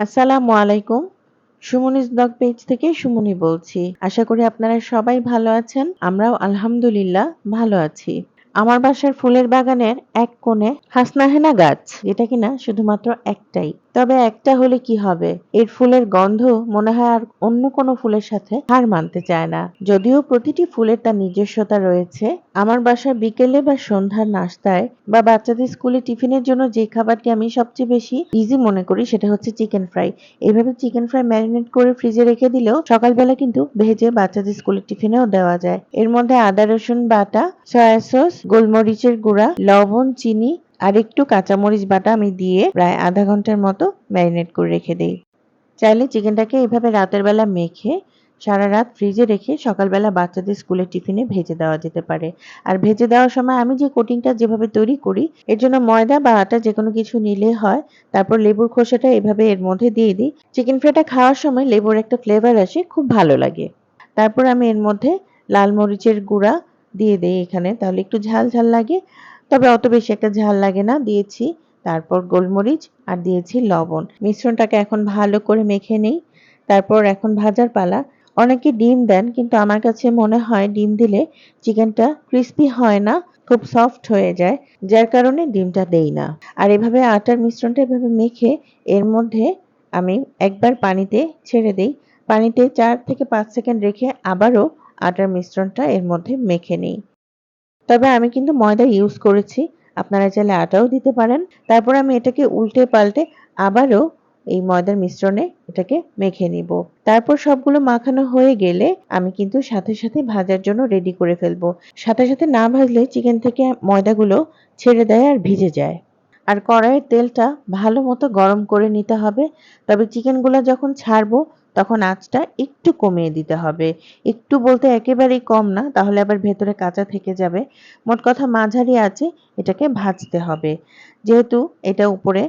আসসালামু আলাইকুম। সুমনিস blog page থেকে সুমনি বলছি। আশা করি আপনারা সবাই ভালো আছেন। আমরাও আলহামদুলিল্লাহ ভালো আছি। আমার বাসার ফুলের বাগানের এক কোণে হাসনাহেনা গাছ, যেটা কিনা শুধুমাত্র একটাই। তবে একটা হলে কি হবে? এর ফুলের গন্ধ মনে হয় আর অন্য কোনো ফুলের সাথে হার মানতে চায় না। যদিও প্রতিটি ফুলের তার নিজস্বতা রয়েছে, আমার বাসায় বিকেলে বা সন্ধ্যার নাস্তায় বা বাচ্চাদের স্কুলে টিফিনের জন্য যে খাবারটি আমি সবচেয়ে বেশি ইজি মনে করি সেটা হচ্ছে চিকেন ফ্রাই এভাবে চিকেন ফ্রাই ম্যারিনেট করে ফ্রিজে রেখে দিলেও সকালবেলা কিন্তু ভেজে বাচ্চাদের স্কুলের টিফিনেও দেওয়া যায়। এর মধ্যে আদা, রসুন বাটা সয়া সস গোলমরিচের গুঁড়া, লবণ, চিনি আর একটু কাঁচামরিচ বাটা আমি দিয়ে প্রায় আধা ঘণ্টার মতো ম্যারিনেট করে রেখে দিই। চাইলে চিকেনটাকে এভাবে রাতের বেলা মেখে সারা রাত ফ্রিজে রেখে সকালবেলা বাচ্চাদের স্কুলের টিফিনে ভেজে দেওয়া যেতে পারে। আর ভেজে দেওয়ার সময় আমি যে কোটিংটা যেভাবে তৈরি করি, এর জন্য ময়দা বা আটা যে কোনো কিছু নিলে হয়, তারপর লেবুর খোসাটা এভাবে এর মধ্যে দিয়ে দিই। চিকেন ফ্রাইটা খাওয়ার সময় লেবুর একটা ফ্লেভার আসে, খুব ভালো লাগে। তারপর আমি এর মধ্যে লাল মরিচের গুঁড়া দিয়ে দিই এখানে, তাহলে একটু ঝাল ঝাল লাগে। তবে অত বেশি একটা ঝাল লাগে না, দিয়েছি। তারপর গোলমরিচ আর দিয়েছি লবণ। মিশ্রণটাকে এখন ভালো করে মেখে নিই। তারপর এখন ভাজার পালা। অনেকে ডিম দেন, কিন্তু আমার কাছে মনে হয় ডিম দিলে চিকেনটা ক্রিস্পি হয় না, খুব সফট হয়ে যায়। যার কারণে ডিমটা দেই না। আর এভাবে আটার মিশ্রণটা এভাবে মেখে, এর মধ্যে আমি একবার পানিতে ছেড়ে দিই। পানিতে চার থেকে পাঁচ সেকেন্ড রেখে আবারও আটার মিশ্রণটা এর মধ্যে মেখে নিই। তবে আমি কিন্তু ময়দা ইউজ করেছি, আপনারা চাইলে আটাও দিতে পারেন। তারপর আমি এটাকে উল্টে পাল্টে আবারও এই ময়দার মিশ্রণে এটাকে মেখে নিব। তারপর সবগুলো মাখানো হয়ে গেলে আমি কিন্তু সাথে সাথে ভাজার জন্য রেডি করে ফেলব। সাথে সাথে না ভাজলে চিকেন থেকে ময়দাগুলো ছেড়ে দেয় আর ভিজে যায়। আর কড়াইয়ের তেলটা ভালো মতো গরম করে নিতে হবে। তবে চিকেনগুলো যখন ছাড়বো, তখন আঁচটা একটু কমিয়ে দিতে হবে। একটু বলতে একেবারেই কম না, তাহলে আবার ভেতরে কাঁচা থেকে যাবে। মোট কথা মাঝারি আছে, এটাকে ভাজতে হবে। যেহেতু এটা উপরে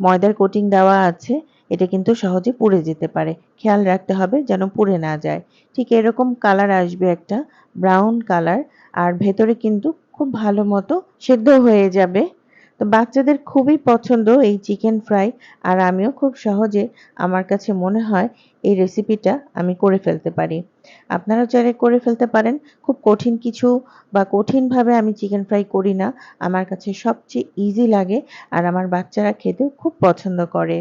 ময়দার কোটিং দেওয়া আছে, এটা কিন্তু সহজে পুড়ে যেতে পারে। খেয়াল রাখতে হবে যেন পুড়ে না যায়। ঠিক এরকম কালার আসবে একটা, ব্রাউন কালার, আর ভেতরে কিন্তু খুব ভালো মতো সেদ্ধ হয়ে যাবে। তো বাচ্চাদের খুবই পছন্দ এই চিকেন ফ্রাই আর আমিও খুব সহজে আমার কাছে মনে হয় এই রেসিপিটা আমি করে ফেলতে পারি। আপনারাও চাইলে করে ফেলতে পারেন। খুব কঠিন কিছু বা কঠিনভাবে আমি চিকেন ফ্রাই করি না। আমার কাছে সবচেয়ে ইজি লাগে আর আমার বাচ্চারা খেতেও খুব পছন্দ করে।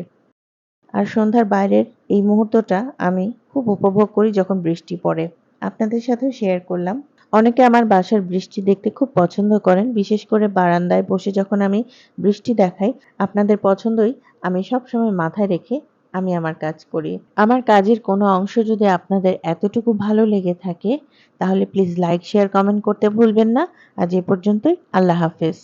আর সন্ধ্যার বাইরের এই মুহূর্তটা আমি খুব উপভোগ করি যখন বৃষ্টি পড়ে। আপনাদের সাথেও শেয়ার করলাম। অনেকে আমার বাসার বৃষ্টি দেখতে খুব পছন্দ করেন, বিশেষ করে বারান্দায় বসে যখন আমি বৃষ্টি দেখাই, আপনাদের পছন্দই আমি সবসময় মাথায় রেখে আমি আমার কাজ করি। আমার কাজের কোনো অংশ যদি আপনাদের এতটুকু ভালো লেগে থাকে, তাহলে প্লিজ লাইক শেয়ার কমেন্ট করতে ভুলবেন না। আজ এ পর্যন্তই, আল্লাহ হাফেজ।